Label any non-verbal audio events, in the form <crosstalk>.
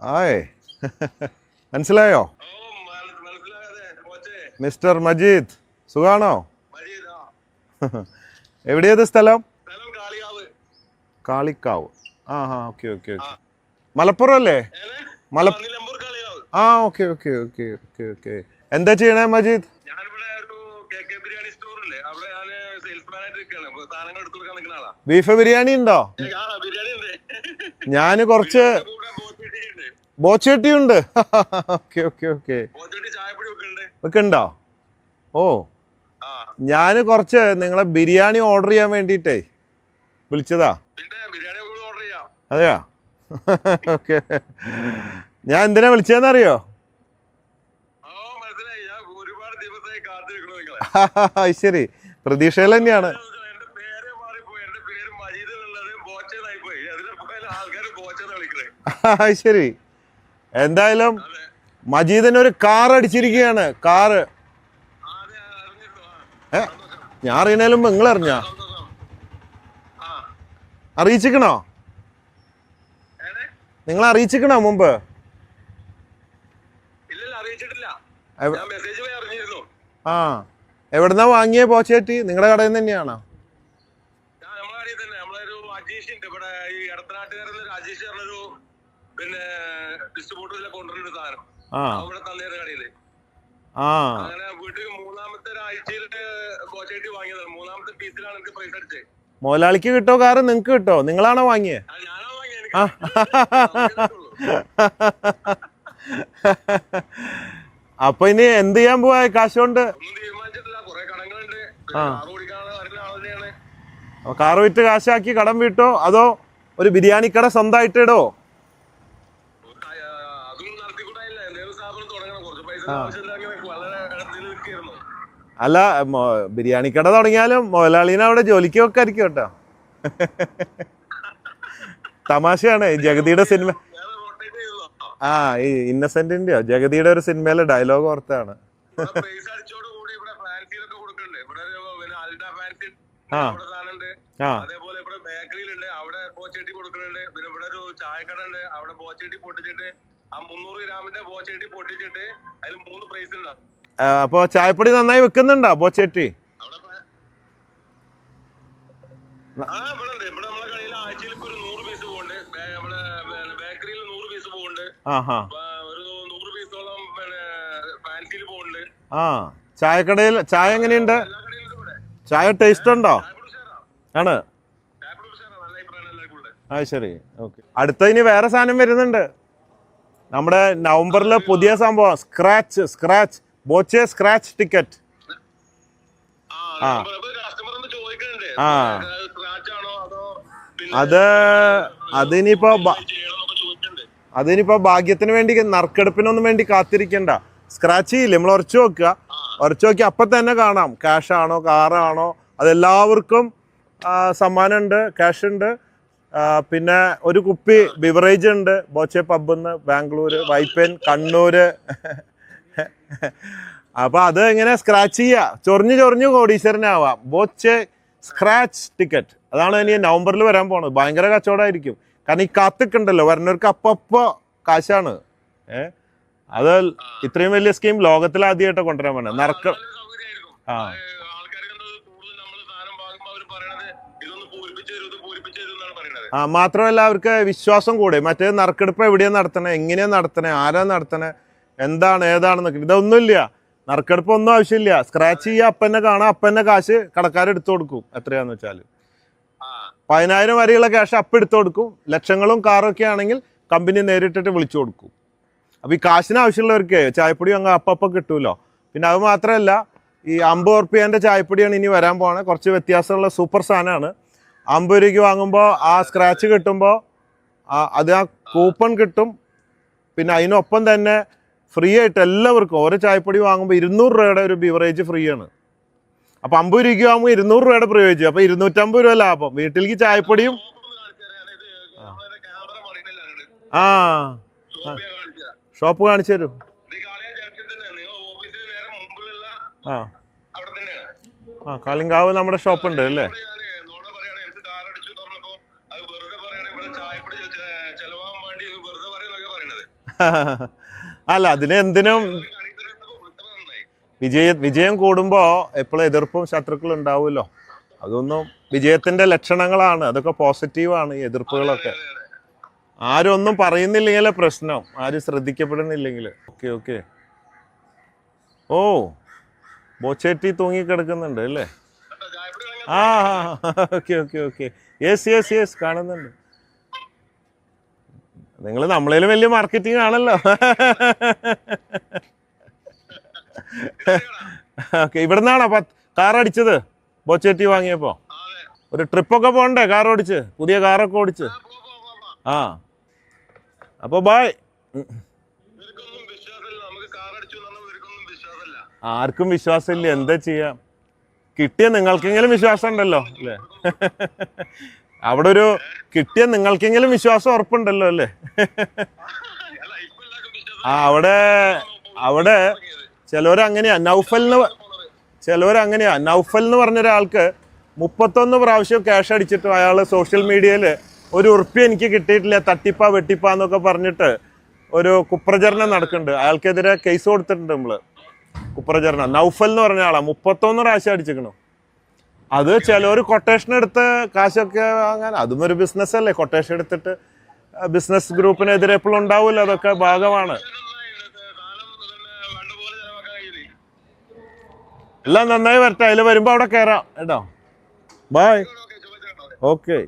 ആയേ. മനസ്സിലായോ? മിസ്റ്റർ മജീദ് സുഖാണോ? എവിടെയത് സ്ഥലം? കാളിക്കാവ്. ആ ഹാ ഓക്കെ ഓക്കെ ഓക്കെ. മലപ്പുറം അല്ലേ? മല ആ, okay okay okay okay okay. എന്താ ചെയ്യണേ മജീദ്? ബീഫ് ബിരിയാണി ഉണ്ടോ? ഞാൻ കുറച്ച് ബോച്ചട്ടി ഉണ്ട് ഓക്കെ ഓക്കെ. ഓക്കെ ഒക്കെ ഉണ്ടോ ഓ. ഞാൻ കുറച്ച് നിങ്ങളെ ബിരിയാണി ഓർഡർ ചെയ്യാൻ വേണ്ടിയിട്ടേ വിളിച്ചതാ. അതെയാ? <laughs> ഓക്കെ. ഞാൻ എന്തിനാ വിളിച്ചതെന്നറിയോ? <laughs> ശരി. പ്രതീക്ഷയിൽ തന്നെയാണ്. <laughs> ശരി. എന്തായാലും മജീദിന് ഒരു കാർ അടിച്ചിരിക്കുകയാണ്. കാറ് ഏ? ഞാൻ അറിയണേലും നിങ്ങൾ അറിഞ്ഞ? അറിയിച്ചിക്കണോ? നിങ്ങൾ അറിയിച്ചിക്കണോ മുമ്പ്? ആ. എവിടുന്നാ വാങ്ങിയ പോച്ചേട്ടി? നിങ്ങളുടെ കടയിൽ നിന്ന് തന്നെയാണോ? പിന്നെ ഡിസ്ട്രിബ്യൂട്ടറിലെ കൊണ്ടുവരുന്ന സാധനം. ആ. അവിടെ തന്നേരുടെ കടയിൽ. അങ്ങനെ വീട്ടിൽ മൂന്നാമത്തെ ഒരാഴ്ചയിൽ കോച്ചായിട്ട് വാങ്ങിയതാണ്. മൂന്നാമത്തെ പീസിലാണ് എനിക്ക് പ്രൈസ് അടിച്ചത് മുതലാളിക്ക് കിട്ടോ കാറ് നിങ്ങക്ക് കിട്ടോ? നിങ്ങളാണോ വാങ്ങിയേ. അപ്പൊ ഇനി എന്ത് ചെയ്യാൻ പോവാ? ആൾ തന്നെയാണ്. കാറ് വിറ്റ് കാശാക്കി കടം വീട്ടോ? അതോ ഒരു ബിരിയാണി കട സ്വന്തമായിട്ട് ഇടോ ആ, അതും നടത്തിക്കൂടായില്ല എന്തെങ്കിലും സ്ഥാപനം തുടങ്ങണം കുറച്ച് പൈസ ആവശ്യമില്ല അങ്ങനെ വളരെ ഇതിൽ നിൽക്കുകയായിരുന്നു അല്ല ബിരിയാണി കട തുടങ്ങിയാലും മുതലാളീനെ അവിടെ ജോലിക്ക് വെക്കായിരിക്കും കേട്ടോ. തമാശയാണ് ജഗതിയുടെ സിനിമ ആ ഈ ഇന്നസെന്റിന്റെയോ? ജഗതിയുടെ ഒരു സിനിമയിലെ ഡയലോഗ് ഓർത്താണ്. ആ. ആ. അതേപോലെ ഇവിടെ ബേക്കറിയിലുണ്ട് അവിടെ പോച്ചട്ടി കൊടുക്കുന്നുണ്ട് പിന്നെ ഇവിടെ ഒരു ചായക്കട ഉണ്ട്. അവിടെ പോച്ചട്ടി പൊട്ടിച്ചിട്ട് ആ മുന്നൂറ് ഗ്രാമിന്റെ ബോച്ചട്ടി പൊട്ടിച്ചിട്ട് അതിൽ മൂന്ന് പ്രൈസ് ഉണ്ട് ആ, അപ്പൊ ചായപ്പൊടി നന്നായി വെക്കുന്നുണ്ടോ ബോച്ചേട്ടി ആ ചായക്കടയിൽ ചായ എങ്ങനെയുണ്ട്? ചായ ടേസ്റ്റ് ഉണ്ടോ? ആണ്. ആ ശരി. ഓക്കെ. അടുത്ത ഇനി വേറെ സാധനം വരുന്നുണ്ട്. നമ്മുടെ നവംബറിൽ പുതിയ സംഭവം. Scratch scratch Boche scratch ticket ആ. ആ. അതോ അത് അതിനിപ്പോ അതിനിപ്പോ ഭാഗ്യത്തിന് വേണ്ടി നറുക്കെടുപ്പിനൊന്നും വേണ്ടി കാത്തിരിക്കണ്ട. സ്ക്രാച്ച് ചെയ്യില്ല? നമ്മൾ ഉറച്ചു നോക്കുക. ഉറച്ചു നോക്കി അപ്പം തന്നെ കാണാം. ക്യാഷ് ആണോ കാറാണോ അതെല്ലാവർക്കും സമ്മാനമുണ്ട് ക്യാഷ് ഉണ്ട്. പിന്നെ ഒരു കുപ്പി ബിവറേജ് ഉണ്ട്. ബോച്ചെ പബ്ബിന്ന് ബാംഗ്ലൂര് വൈപ്പൻ കണ്ണൂര്. അപ്പൊ അത് എങ്ങനെ സ്ക്രാച്ച് ചെയ്യുക ചൊറിഞ്ഞു ചൊറിഞ്ഞു കോടീശ്വരനാവാം ബോച്ചെ സ്ക്രാച്ച് ടിക്കറ്റ് അതാണ് ഇനി നവംബറിൽ വരാൻ പോണത്. ഭയങ്കര കച്ചവടമായിരിക്കും കാരണം ഈ കാത്തിക്കുണ്ടല്ലോ. വരുന്നവർക്ക് അപ്പപ്പോ കാശാണ്. ഏ? അത് ഇത്രയും വലിയ സ്കീം ലോകത്തിൽ ആദ്യമായിട്ട് കൊണ്ടുവരാൻ വേണം നറക്ക ആ. ആ മാത്രമല്ല അവർക്ക് വിശ്വാസം കൂടെ. മറ്റേ നറുക്കെടുപ്പ് എവിടെയാണ് നടത്തണേ? എങ്ങനെയാ നടത്തണേ? ആരാ നടത്തണേ? എന്താണ് ഏതാണെന്നൊക്കെ. ഇതൊന്നുമില്ല. നറുക്കെടുപ്പ് ഒന്നും ആവശ്യമില്ല. സ്ക്രാച്ച് ചെയ്യുക അപ്പന്നെ കാണാം അപ്പന്നെ കാശ് കടക്കാരെടുത്തു കൊടുക്കും. എത്രയാന്ന് വെച്ചാൽ പതിനായിരം വരെയുള്ള ക്യാഷ് അപ്പം എടുത്തു കൊടുക്കും. ലക്ഷങ്ങളും കാറൊക്കെ ആണെങ്കിൽ കമ്പനി നേരിട്ടിട്ട് വിളിച്ചു കൊടുക്കും. അപ്പോൾ ഈ കാശിന് ആവശ്യമുള്ളവർക്ക് ചായപ്പൊടി അങ്ങ് അപ്പം കിട്ടുമല്ലോ പിന്നെ അത് മാത്രമല്ല ഈ അമ്പത് ഉറുപ്പ്യന്റെ ചായപ്പൊടിയാണ് ഇനി വരാൻ പോകുന്നത് കുറച്ച് വ്യത്യാസമുള്ള സൂപ്പർ സാധനമാണ്. അമ്പത് രൂപയ്ക്ക് വാങ്ങുമ്പോൾ ആ സ്ക്രാച്ച് കിട്ടുമ്പോൾ അത് ആ കൂപ്പൺ കിട്ടും. പിന്നെ അതിനൊപ്പം തന്നെ ഫ്രീ ആയിട്ട് എല്ലാവർക്കും ഓരോ ചായപ്പൊടി വാങ്ങുമ്പോൾ ഇരുന്നൂറ് രൂപയുടെ ഒരു ബിവറേജ് ഫ്രീ ആണ്. അപ്പോൾ അമ്പത് രൂപയ്ക്ക് വാങ്ങുമ്പോൾ ഇരുന്നൂറ് രൂപയുടെ പ്രയോജനം അപ്പോൾ ഇരുന്നൂറ്റമ്പത് രൂപ ലാഭം. വീട്ടിലേക്ക് ചായപ്പൊടിയും ആ. ഷോപ്പ് കാണിച്ചു തരാം. ആ. ആ കാളിങ്കാവ് നമ്മുടെ ഷോപ്പ് ഉണ്ട് അല്ലേ? <laughs> അല്ല അതിന് എന്തിനും വിജയ വിജയം കൂടുമ്പോ എപ്പോഴും എതിർപ്പും ശത്രുക്കളും ഉണ്ടാവുമല്ലോ. അതൊന്നും വിജയത്തിന്റെ ലക്ഷണങ്ങളാണ്. അതൊക്കെ പോസിറ്റീവാണ് ഈ എതിർപ്പുകളൊക്കെ. ആരും ഒന്നും പറയുന്നില്ലെങ്കിലേ പ്രശ്നം. ആരും ശ്രദ്ധിക്കപ്പെടുന്നില്ലെങ്കിൽ ഓക്കെ ഓക്കെ. ഓ ബോച്ചേട്ടി തൂങ്ങിക്കിടക്കുന്നുണ്ട് അല്ലേ? ആ. Okay okay okay. Yes yes yes. കാണുന്നുണ്ട്. നിങ്ങൾ നമ്മളേലും വലിയ മാർക്കറ്റിംഗ് ആണല്ലോ. ഓക്കെ ഇവിടുന്നാണോ പത്ത് കാർ അടിച്ചത്? ബോച്ചേട്ടി വാങ്ങിയപ്പോ? ഒരു ട്രിപ്പൊക്കെ പോകണ്ടേ കാർ ഓടിച്ച്? പുതിയ കാറൊക്കെ ഓടിച്ച്. ആ. അപ്പോൾ ബായ് ആർക്കും വിശ്വാസമില്ല. എന്താ ചെയ്യാം? കിട്ടിയ നിങ്ങൾക്കെങ്കിലും വിശ്വാസം ഉണ്ടല്ലോ അല്ലേ? അവിടെ ഒരു കിട്ടിയ നിങ്ങൾക്കെങ്കിലും വിശ്വാസം ഉറപ്പുണ്ടല്ലോ അല്ലേ? ആ അവിടെ അവിടെ ചിലവരങ്ങനെയാ നൗഫൽ എന്ന് ചിലവരങ്ങനെയാ നൗഫൽ എന്ന് പറഞ്ഞ ഒരാൾക്ക് മുപ്പത്തൊന്ന് പ്രാവശ്യം ക്യാഷ് അടിച്ചിട്ടും അയാൾ സോഷ്യൽ മീഡിയയിൽ ഒരു ഉറുപ്പ്യ എനിക്ക് കിട്ടിയിട്ടില്ല തട്ടിപ്പാ വെട്ടിപ്പാ എന്നൊക്കെ പറഞ്ഞിട്ട് ഒരു കുപ്രചരണം നടക്കുന്നുണ്ട്. അയാൾക്കെതിരെ കേസ് കൊടുത്തിട്ടുണ്ട് നമ്മൾ. കുപ്രചരണം. നൗഫൽ എന്ന് പറഞ്ഞ ആളാ. മുപ്പത്തൊന്ന് പ്രാവശ്യം അടിച്ചിരിക്കണു. അത് ചിലവർ കൊട്ടേഷൻ എടുത്ത് കാശൊക്കെ വാങ്ങാൻ അതും ഒരു ബിസിനസ് അല്ലേ? കൊട്ടേഷൻ എടുത്തിട്ട് ബിസിനസ് ഗ്രൂപ്പിനെതിരെ എപ്പോഴും ഉണ്ടാവില്ല അതൊക്കെ ഭാഗമാണ്. എല്ലാം നന്നായി വരട്ടെ അതിൽ വരുമ്പോൾ അവിടെ കയറാം കേട്ടോ. Bye okay